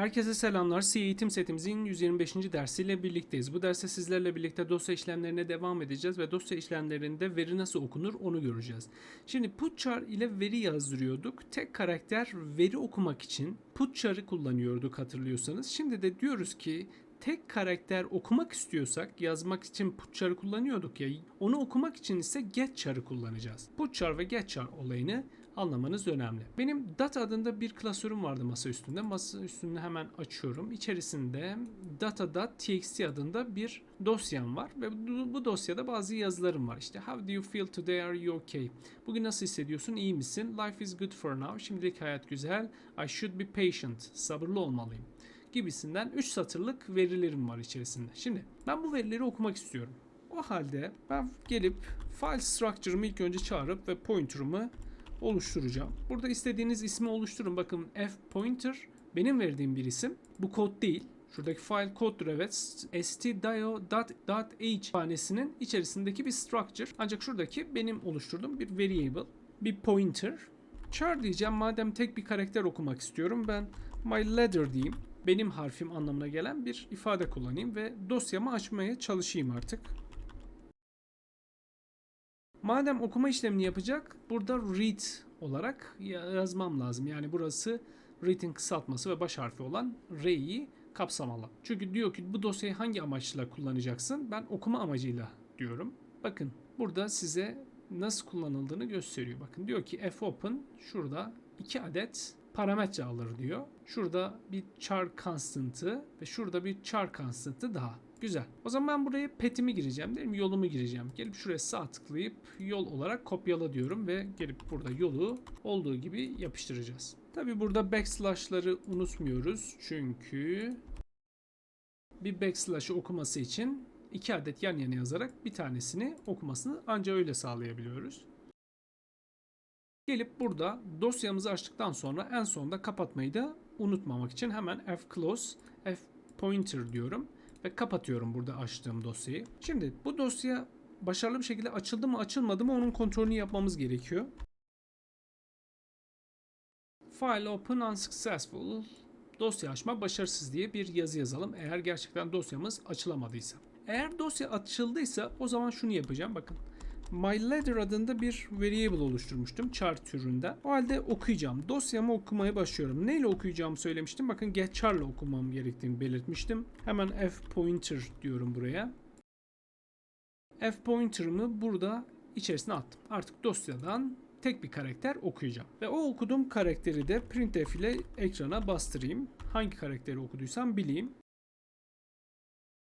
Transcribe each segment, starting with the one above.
Herkese selamlar. C eğitim setimizin 125. dersiyle birlikteyiz. Bu derste sizlerle birlikte dosya işlemlerine devam edeceğiz ve dosya işlemlerinde veri nasıl okunur onu göreceğiz. Şimdi putchar ile veri yazdırıyorduk. Tek karakter veri okumak için putchar'ı kullanıyorduk hatırlıyorsanız. Şimdi de diyoruz ki tek karakter okumak istiyorsak yazmak için putchar'ı kullanıyorduk ya. Onu okumak için ise getchar'ı kullanacağız. Putchar ve getchar olayını anlamanız önemli. Benim data adında bir klasörüm vardı masa üstünde. Masa üstünde hemen açıyorum. İçerisinde data.txt adında bir dosyam var ve bu, dosyada bazı yazılarım var. İşte how do you feel today are you okay? Bugün nasıl hissediyorsun? İyi misin? Life is good for now. Şimdilik hayat güzel. I should be patient. Sabırlı olmalıyım gibisinden 3 satırlık verilerim var içerisinde. Şimdi ben bu verileri okumak istiyorum. O halde ben gelip file structure'ımı ilk önce çağırıp ve pointer'ımı oluşturacağım. Burada istediğiniz ismi oluşturun. Bakın f pointer benim verdiğim bir isim. Bu kod değil. Şuradaki file koddur evet. stdio.h hanesinin içerisindeki bir structure. Ancak şuradaki benim oluşturduğum bir variable. Bir pointer. Char diyeceğim. Madem tek bir karakter okumak istiyorum ben my letter diyeyim. Benim harfim anlamına gelen bir ifade kullanayım ve dosyamı açmaya çalışayım artık. Madem okuma işlemini yapacak, burada read olarak yazmam lazım. Yani burası read'in kısaltması ve baş harfi olan R'yi kapsamalı. Çünkü diyor ki bu dosyayı hangi amaçla kullanacaksın? Ben okuma amacıyla diyorum. Bakın burada size nasıl kullanıldığını gösteriyor. Bakın diyor ki fopen şurada iki adet parametre alır diyor. Şurada bir char constant'ı ve şurada bir char constant'ı daha. Güzel. O zaman ben buraya petimi gireceğim değil mi? Yolumu gireceğim. Gelip şuraya sağ tıklayıp yol olarak kopyala diyorum ve gelip burada yolu olduğu gibi yapıştıracağız. Tabi burada backslash'ları unutmuyoruz. Çünkü bir backslash'ı okuması için iki adet yan yana yazarak bir tanesini okumasını ancak öyle sağlayabiliyoruz. Gelip burada dosyamızı açtıktan sonra en sonunda kapatmayı da unutmamak için hemen f close, f pointer diyorum ve kapatıyorum burada açtığım dosyayı. Şimdi bu dosya başarılı bir şekilde açıldı mı açılmadı mı onun kontrolünü yapmamız gerekiyor. File open unsuccessful dosya açma başarısız diye bir yazı yazalım eğer gerçekten dosyamız açılamadıysa. Eğer dosya açıldıysa o zaman şunu yapacağım bakın. MyLetter adında bir variable oluşturmuştum char türünden. O halde okuyacağım. Dosyamı okumaya başlıyorum. Neyle okuyacağımı söylemiştim. Bakın get char'la okumam gerektiğini belirtmiştim. Hemen f pointer diyorum buraya. F burada içerisine attım. Artık dosyadan tek bir karakter okuyacağım. Ve o okuduğum karakteri de printf ile ekrana bastırayım. Hangi karakteri okuduysam bileyim.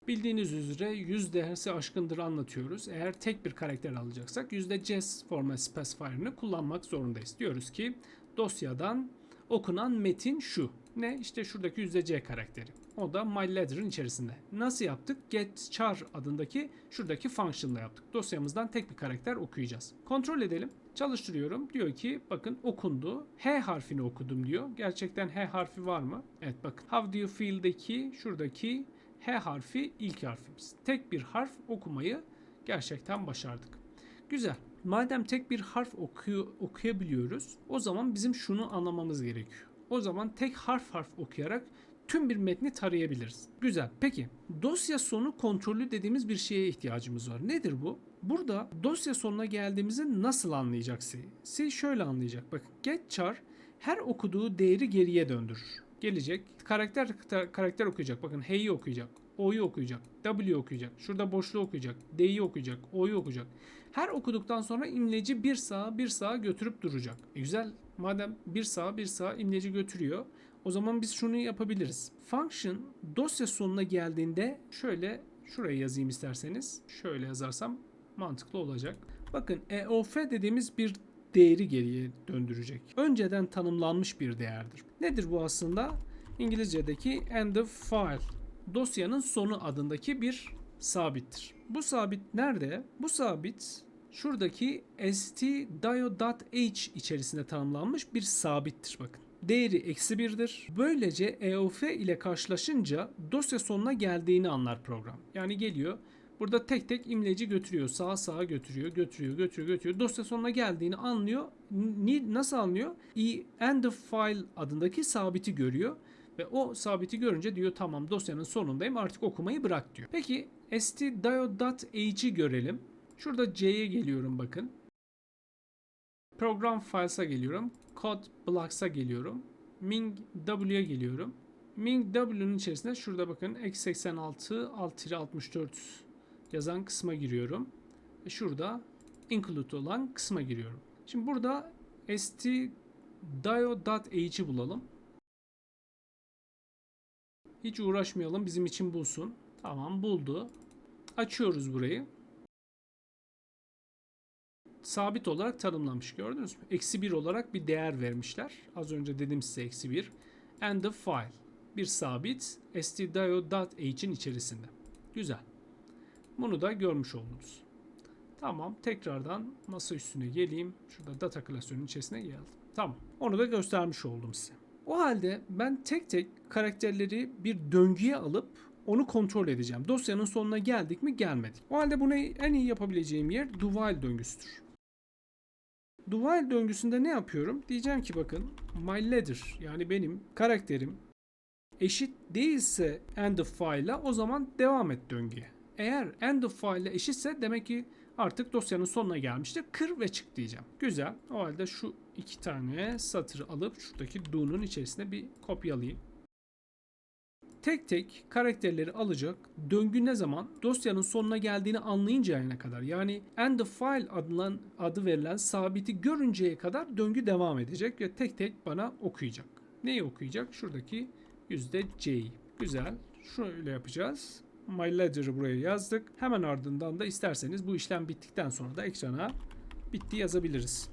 Bildiğiniz üzere yüzde Hz'i aşkındır anlatıyoruz. Eğer tek bir karakter alacaksak yüzde %cs format specifier'ını kullanmak zorundayız. Diyoruz ki dosyadan okunan metin şu. Ne? İşte şuradaki yüzde %c karakteri. O da myLetter'ın içerisinde. Nasıl yaptık? getChar adındaki şuradaki function'la yaptık. Dosyamızdan tek bir karakter okuyacağız. Kontrol edelim. Çalıştırıyorum. Diyor ki bakın okundu. H harfini okudum diyor. Gerçekten H harfi var mı? Evet bakın. How do you feel'deki şuradaki H harfi ilk harfimiz. Tek bir harf okumayı gerçekten başardık. Güzel. Madem tek bir harf okuyor, okuyabiliyoruz o zaman bizim şunu anlamamız gerekiyor. O zaman tek harf harf okuyarak tüm bir metni tarayabiliriz. Güzel. Peki dosya sonu kontrolü dediğimiz bir şeye ihtiyacımız var. Nedir bu? Burada dosya sonuna geldiğimizi nasıl anlayacak C? C şöyle anlayacak. Bakın get char her okuduğu değeri geriye döndürür gelecek. Karakter karakter okuyacak. Bakın H'yi okuyacak. O'yu okuyacak. W okuyacak. Şurada boşluğu okuyacak. D'yi okuyacak. O'yu okuyacak. Her okuduktan sonra imleci bir sağa bir sağa götürüp duracak. E güzel. Madem bir sağa bir sağa imleci götürüyor. O zaman biz şunu yapabiliriz. Function dosya sonuna geldiğinde şöyle şuraya yazayım isterseniz. Şöyle yazarsam mantıklı olacak. Bakın EOF dediğimiz bir değeri geriye döndürecek. Önceden tanımlanmış bir değerdir. Nedir bu aslında? İngilizce'deki end of file. Dosyanın sonu adındaki bir sabittir. Bu sabit nerede? Bu sabit şuradaki stdio.h içerisinde tanımlanmış bir sabittir bakın. Değeri eksi birdir. Böylece EOF ile karşılaşınca dosya sonuna geldiğini anlar program. Yani geliyor Burada tek tek imleci götürüyor. Sağa sağa götürüyor, götürüyor, götürüyor, götürüyor. Dosya sonuna geldiğini anlıyor. Ni, nasıl anlıyor? E, end of file adındaki sabiti görüyor. Ve o sabiti görünce diyor tamam dosyanın sonundayım artık okumayı bırak diyor. Peki stdio.h'i görelim. Şurada C'ye geliyorum bakın. Program Files'a geliyorum. Code Blocks'a geliyorum. Ming W'ye geliyorum. Ming W'nun içerisinde şurada bakın x86 alt 64 yazan kısma giriyorum. Şurada include olan kısma giriyorum. Şimdi burada stdio.h'i bulalım. Hiç uğraşmayalım bizim için bulsun. Tamam buldu. Açıyoruz burayı. Sabit olarak tanımlamış gördünüz mü? Eksi 1 olarak bir değer vermişler. Az önce dedim size eksi 1. And the file. Bir sabit stdio.h'in içerisinde. Güzel. Bunu da görmüş oldunuz. Tamam tekrardan masa üstüne geleyim. Şurada data klasörünün içerisine geldim. Tamam. Onu da göstermiş oldum size. O halde ben tek tek karakterleri bir döngüye alıp onu kontrol edeceğim. Dosyanın sonuna geldik mi gelmedik. O halde bunu en iyi yapabileceğim yer while döngüsüdür. While döngüsünde ne yapıyorum? Diyeceğim ki bakın my ladder yani benim karakterim eşit değilse end of file'a o zaman devam et döngüye. Eğer end of file ile eşitse demek ki artık dosyanın sonuna gelmiştir. Kır ve çık diyeceğim. Güzel. O halde şu iki tane satırı alıp şuradaki do'nun içerisine bir kopyalayayım. Tek tek karakterleri alacak. Döngü ne zaman? Dosyanın sonuna geldiğini anlayıncaya kadar. Yani end of file adılan, adı verilen sabiti görünceye kadar döngü devam edecek ve tek tek bana okuyacak. Neyi okuyacak? Şuradaki yüzde C'yi. Güzel. Şöyle yapacağız. My ledger'ı buraya yazdık. Hemen ardından da isterseniz bu işlem bittikten sonra da ekrana bitti yazabiliriz.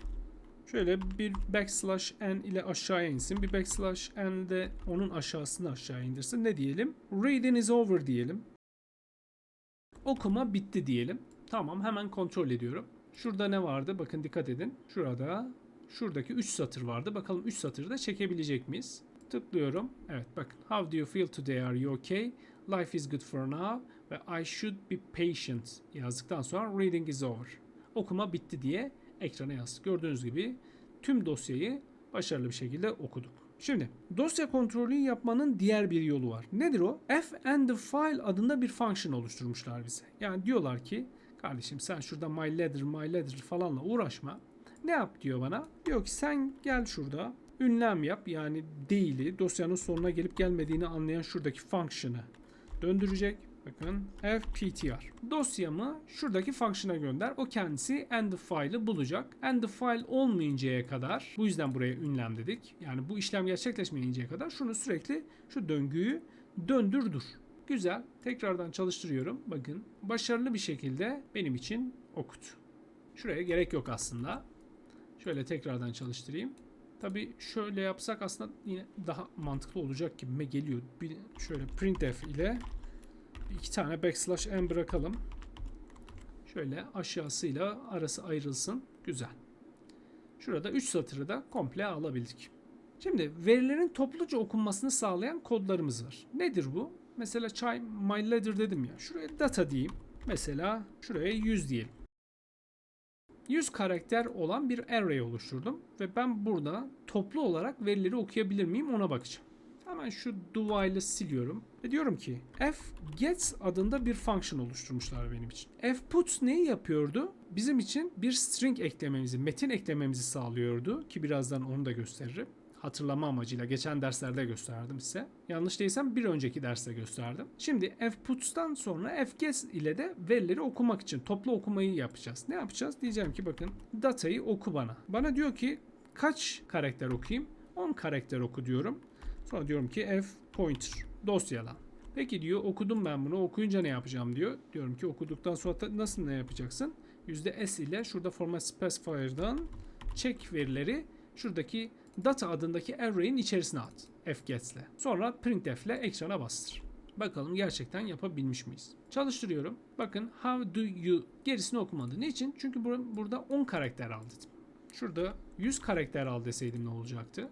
Şöyle bir backslash n ile aşağıya insin. Bir backslash n de onun aşağısını aşağı indirsin. Ne diyelim? Reading is over diyelim. Okuma bitti diyelim. Tamam hemen kontrol ediyorum. Şurada ne vardı? Bakın dikkat edin. Şurada şuradaki 3 satır vardı. Bakalım 3 satırı da çekebilecek miyiz? Tıklıyorum. Evet bakın. How do you feel today? Are you okay? Life is good for now ve I should be patient yazdıktan sonra reading is over. Okuma bitti diye ekrana yaz. Gördüğünüz gibi tüm dosyayı başarılı bir şekilde okuduk. Şimdi dosya kontrolü yapmanın diğer bir yolu var. Nedir o? F and the file adında bir function oluşturmuşlar bize. Yani diyorlar ki kardeşim sen şurada my ladder my ladder falanla uğraşma. Ne yap diyor bana? Diyor ki sen gel şurada ünlem yap yani değili dosyanın sonuna gelip gelmediğini anlayan şuradaki function'ı döndürecek. Bakın fptr. Dosyamı şuradaki function'a gönder. O kendisi end file'ı bulacak. End file olmayıncaya kadar bu yüzden buraya ünlem dedik. Yani bu işlem gerçekleşmeyinceye kadar şunu sürekli şu döngüyü döndür dur. Güzel. Tekrardan çalıştırıyorum. Bakın başarılı bir şekilde benim için okut. Şuraya gerek yok aslında. Şöyle tekrardan çalıştırayım. Tabi şöyle yapsak aslında yine daha mantıklı olacak gibime geliyor. Bir şöyle printf ile iki tane backslash n bırakalım. Şöyle aşağısıyla arası ayrılsın. Güzel. Şurada 3 satırı da komple alabildik. Şimdi verilerin topluca okunmasını sağlayan kodlarımız var. Nedir bu? Mesela chime my ladder dedim ya. Şuraya data diyeyim. Mesela şuraya 100 diyelim. 100 karakter olan bir array oluşturdum ve ben burada toplu olarak verileri okuyabilir miyim ona bakacağım. Hemen şu do siliyorum ve diyorum ki f gets adında bir function oluşturmuşlar benim için. f puts neyi yapıyordu? Bizim için bir string eklememizi, metin eklememizi sağlıyordu ki birazdan onu da gösteririm. Hatırlama amacıyla geçen derslerde gösterdim size. Yanlış değilsem bir önceki derste gösterdim. Şimdi f puts'tan sonra f gets ile de verileri okumak için toplu okumayı yapacağız. Ne yapacağız? Diyeceğim ki bakın datayı oku bana. Bana diyor ki kaç karakter okuyayım? 10 karakter oku diyorum. Sonra diyorum ki f pointer dosyalan. Peki diyor okudum ben bunu okuyunca ne yapacağım diyor. Diyorum ki okuduktan sonra nasıl ne yapacaksın? %s ile şurada format specifier'dan check verileri şuradaki data adındaki array'in içerisine at. fgets. Sonra printf ile ekrana bastır. Bakalım gerçekten yapabilmiş miyiz? Çalıştırıyorum. Bakın how do you gerisini okumadı. Niçin? Çünkü bur- burada 10 karakter al dedim. Şurada 100 karakter al deseydim ne olacaktı?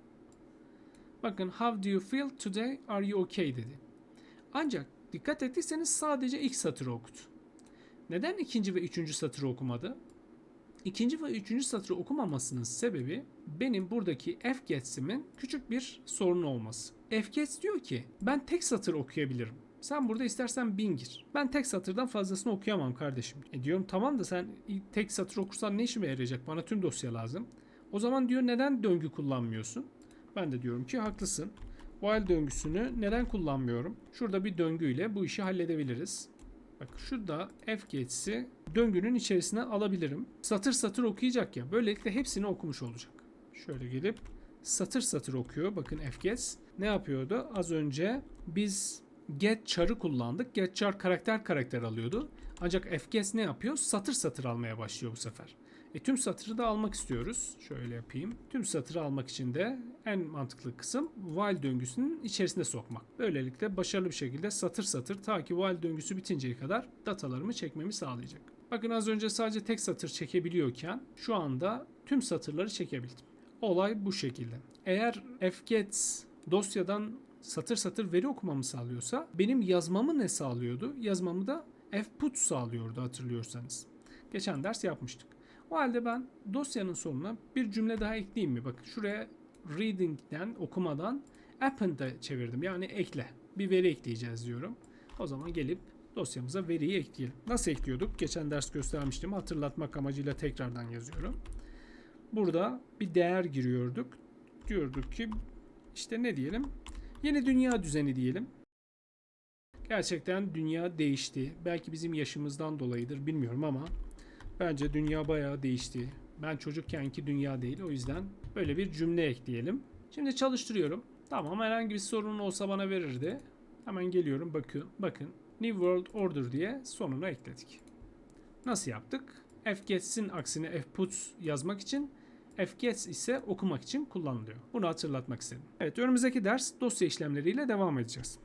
Bakın how do you feel today? Are you okay dedi. Ancak dikkat ettiyseniz sadece ilk satırı okut. Neden ikinci ve üçüncü satırı okumadı? İkinci ve üçüncü satırı okumamasının sebebi benim buradaki fgets'imin küçük bir sorunu olması. fgets diyor ki ben tek satır okuyabilirim. Sen burada istersen bin gir. Ben tek satırdan fazlasını okuyamam kardeşim. E diyorum tamam da sen tek satır okursan ne işime yarayacak? Bana tüm dosya lazım. O zaman diyor neden döngü kullanmıyorsun? Ben de diyorum ki haklısın. While döngüsünü neden kullanmıyorum? Şurada bir döngüyle bu işi halledebiliriz. Bak şurada fgets'i döngünün içerisine alabilirim. Satır satır okuyacak ya. Böylelikle hepsini okumuş olacak. Şöyle gelip satır satır okuyor. Bakın fgets ne yapıyordu? Az önce biz get char'ı kullandık. Get char karakter karakter alıyordu. Ancak fgets ne yapıyor? Satır satır almaya başlıyor bu sefer. E, tüm satırı da almak istiyoruz. Şöyle yapayım. Tüm satırı almak için de en mantıklı kısım while döngüsünün içerisine sokmak. Böylelikle başarılı bir şekilde satır satır ta ki while döngüsü bitinceye kadar datalarımı çekmemi sağlayacak. Bakın az önce sadece tek satır çekebiliyorken şu anda tüm satırları çekebildim. Olay bu şekilde. Eğer fgets dosyadan satır satır veri okumamı sağlıyorsa benim yazmamı ne sağlıyordu? Yazmamı da fput sağlıyordu hatırlıyorsanız. Geçen ders yapmıştık. O halde ben dosyanın sonuna bir cümle daha ekleyeyim mi? Bakın şuraya reading'den, okumadan append'e çevirdim. Yani ekle. Bir veri ekleyeceğiz diyorum. O zaman gelip dosyamıza veriyi ekleyelim. Nasıl ekliyorduk? Geçen ders göstermiştim. Hatırlatmak amacıyla tekrardan yazıyorum. Burada bir değer giriyorduk. Diyorduk ki işte ne diyelim? Yeni dünya düzeni diyelim. Gerçekten dünya değişti. Belki bizim yaşımızdan dolayıdır bilmiyorum ama Bence dünya bayağı değişti. Ben çocukkenki dünya değil o yüzden böyle bir cümle ekleyelim. Şimdi çalıştırıyorum. Tamam herhangi bir sorun olsa bana verirdi. Hemen geliyorum bakın. Bakın New World Order diye sonuna ekledik. Nasıl yaptık? fgets'in aksine fputs yazmak için fgets ise okumak için kullanılıyor. Bunu hatırlatmak istedim. Evet önümüzdeki ders dosya işlemleriyle devam edeceğiz.